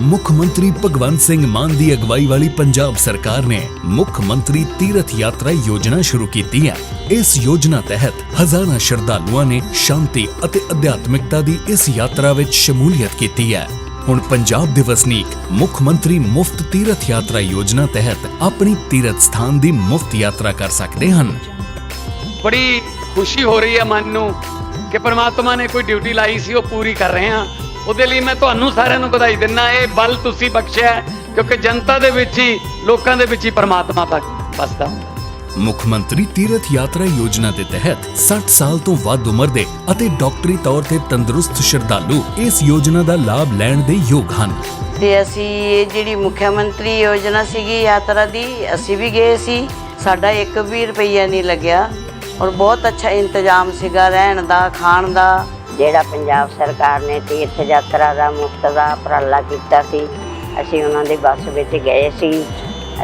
ਮੁੱਖ ਮੰਤਰੀ ਭਗਵੰਤ ਸਿੰਘ ਮਾਨ ਦੀ ਅਗਵਾਈ ਵਾਲੀ ਪੰਜਾਬ ਸਰਕਾਰ ਨੇ ਮੁੱਖ ਮੰਤਰੀ ਤੀਰਥ ਯਾਤਰਾ ਯੋਜਨਾ ਸ਼ੁਰੂ ਕੀਤੀ ਹੈ। ਇਸ ਯੋਜਨਾ ਤਹਿਤ ਹਜ਼ਾਰਾਂ ਸ਼ਰਧਾਲੂਆਂ ਨੇ ਸ਼ਾਂਤੀ ਅਤੇ ਅਧਿਆਤਮਿਕਤਾ ਦੀ ਇਸ ਯਾਤਰਾ ਵਿੱਚ ਸ਼ਮੂਲੀਅਤ ਕੀਤੀ ਹੈ। ਹੁਣ ਪੰਜਾਬ ਦੇ ਵਸਨੀਕ ਮੁੱਖ ਮੰਤਰੀ ਮੁਫਤ ਤੀਰਥ ਯਾਤਰਾ ਯੋਜਨਾ ਤਹਿਤ ਆਪਣੀ ਤੀਰਥ ਸਥਾਨ ਦੀ ਮੁਫਤ ਯਾਤਰਾ ਕਰ ਸਕਦੇ ਹਨ। ਬੜੀ ਖੁਸ਼ੀ ਹੋ ਰਹੀ ਹੈ ਮਨ ਨੂੰ ਕਿ ਪ੍ਰਮਾਤਮਾ ਨੇ ਕੋਈ ਡਿਊਟੀ ਲਾਈ ਸੀ, ਉਹ ਪੂਰੀ ਕਰ ਰਹੇ ਹਾਂ। ਉਹਦੇ ਲਈ ਮੈਂ ਤੁਹਾਨੂੰ ਸਾਰਿਆਂ ਨੂੰ ਵਧਾਈ ਦਿੰਦਾ ਇਹ ਬਲ ਤੁਸੀਂ ਬਖਸ਼ਿਆ ਹੈ, ਕਿਉਂਕਿ ਜਨਤਾ ਦੇ ਵਿੱਚ ਹੀ ਲੋਕਾਂ ਦੇ ਵਿੱਚ ਹੀ ਪ੍ਰਮਾਤਮਾ ਵਸਦਾ ਮੁੱਖ ਮੰਤਰੀ ਤੀਰਥ ਯਾਤਰਾ ਯੋਜਨਾ ਦੇ ਤਹਿਤ 60 ਸਾਲ ਤੋਂ ਵੱਧ ਉਮਰ ਦੇ ਅਤੇ ਡਾਕਟਰੀ ਤੌਰ ਤੇ ਤੰਦਰੁਸਤ ਸ਼ਰਧਾਲੂ ਇਸ ਯੋਜਨਾ ਦਾ ਲਾਭ ਲੈਣ ਦੇ ਯੋਗ ਹਨ। ਤੇ ਅਸੀਂ ਇਹ ਜਿਹੜੀ ਮੁੱਖ ਮੰਤਰੀ ਯੋਜਨਾ ਸੀਗੀ ਯਾਤਰਾ ਦੀ ਅਸੀਂ ਵੀ ਗਏ ਸੀ। ਸਾਡਾ 1 ਵੀ ਰੁਪਈਆ ਨਹੀਂ ਲੱਗਿਆ ਔਰ ਬਹੁਤ ਅੱਛਾ ਇੰਤਜ਼ਾਮ ਸੀਗਾ ਰਹਿਣ ਦਾ ਖਾਣ ਦਾ। ਜਿਹੜਾ ਪੰਜਾਬ ਸਰਕਾਰ ਨੇ ਤੀਰਥ ਯਾਤਰਾ ਦਾ ਮੁਫਤ ਦਾ ਉਪਰਾਲਾ ਕੀਤਾ ਸੀ, ਅਸੀਂ ਉਹਨਾਂ ਦੀ ਬੱਸ ਵਿੱਚ ਗਏ ਸੀ,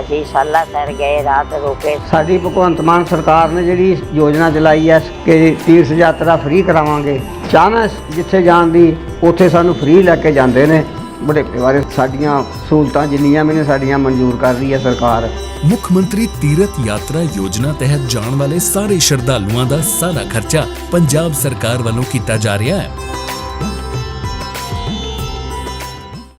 ਅਸੀਂ ਸਾਲਾਸਰ ਗਏ, ਰਾਤ ਰੁਕੇ। ਸਾਡੀ ਭਗਵੰਤ ਮਾਨ ਸਰਕਾਰ ਨੇ ਜਿਹੜੀ ਯੋਜਨਾ ਚਲਾਈ ਹੈ ਕਿ ਤੀਰਥ ਯਾਤਰਾ ਫ੍ਰੀ ਕਰਾਵਾਂਗੇ, ਚਾਹਨਾ ਜਿੱਥੇ ਜਾਣ ਦੀ, ਉੱਥੇ ਸਾਨੂੰ ਫ੍ਰੀ ਲੈ ਕੇ ਜਾਂਦੇ ਨੇ। ਬੁਢੇਪੇ ਬਾਰੇ ਸਾਡੀਆਂ ਸਹੂਲਤਾਂ ਜਿੰਨੀਆਂ ਵੀ ਨੇ, ਸਾਡੀਆਂ ਮਨਜ਼ੂਰ ਕਰ ਰਹੀ ਹੈ ਸਰਕਾਰ। ਮੁੱਖ ਮੰਤਰੀ ਤੀਰਥ ਯਾਤਰਾ ਯੋਜਨਾ ਤਹਿਤ ਜਾਣ ਵਾਲੇ ਸਾਰੇ ਸ਼ਰਧਾਲੂਆਂ ਦਾ ਸਾਰਾ ਖਰਚਾ ਪੰਜਾਬ ਸਰਕਾਰ ਵੱਲੋਂ ਕੀਤਾ ਜਾ ਰਿਹਾ ਹੈ।